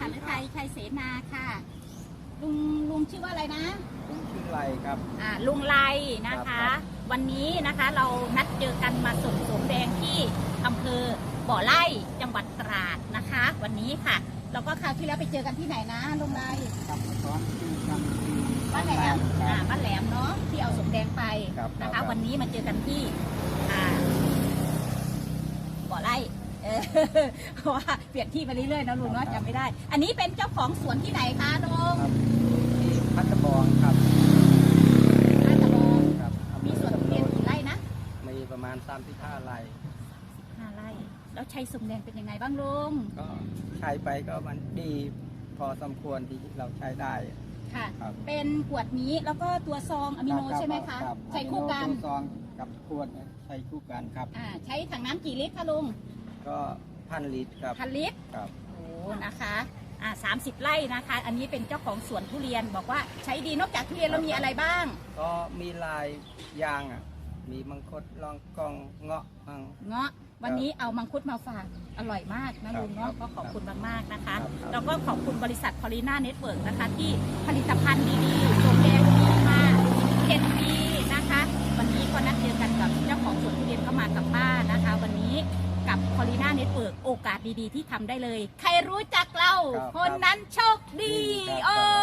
หฤทัยชัยเสนาค่ะ ลุงลุงชื่อว่าอะไรนะผมชื่อไรครับ อ่าลุงไลนะครัคะบวันนี้นะคะเรานัดเจอกันมาส่งสมแดงที่อำเภอบ่อไร่จังหวัดตราดนะคะ วันนี้ค่ะ แล้วก็คราวที่แล้วไปเจอกันที่ไหนนะลุงไลครับตอนที่ทำที่บ้านแหลมคอ่ารับบ้านแหลมเนาะที่เอาสมแดงไปครับนะครัคะบวันนี้มาเจอกันที่อ่าบ่อไร่ เออเพราะว่าเปลี่ยนที่ไปเรื่อยๆนะลุงเนาะจำไม่ได้ อันนี้เป็นเจ้าของสวนที่ไหนคะลุงครับที่พัทบองครับลาดตะบองครับมีสวนทุเรียนกี่ไร่นะมีประมาณสามที่ห้าไร่ห้าไร่ แล้วใช้สมแดงเป็นยังไงบ้างลุง ก็ใช้ไปก็มันดีพอสมควรที่เราใช้ได้ ค่ะ ครับ เป็นขวดนี้แล้วก็ตัวซองอะมิโนรับใช่ไหมคะ รับใช้คู่กันอะมิโตัวซองกับขวดเนี่ยใช้คู่กันครับ อ่า ใช้ถังน้ำกี่ลิตรคะลุง ก็พันลิตรครับพันลิตรครับ โอ้นะคะอ่าสามสิบไร่นะคะ อันนี้เป็นเจ้าของสวนทุเรียนบอกว่าใช้ดีนอกจากทุเรียนแล้วมีอะไรบ้าง ก็มีลายยางอะ มีมังคุดลองกองเงาะมัง เงาะวันนี้เอามังคุดมาฝากอร่อยมากนะลุงครัเนาะบก็ขอบคุณมากๆนะคะครับครับ แล้วก็ขอบคุณบริษัทพอลิน่าเน็ตเวิร์กนะคะ ที่ผลิตภัณฑ์ดีๆส่งแดงดีมาเจ็ดปีนะคะ วันนี้ก็นัดเจอกันกับเจ้าของสวนทุเรียนก็มากับป้านะคะ วันนี้ กับพอลิน่าเน็ตเวิร์กโอกาสดีๆ ที่ทำได้เลย ใครรู้จักเรา ครับคนนั้นโชคดี ครับ โอ้ yes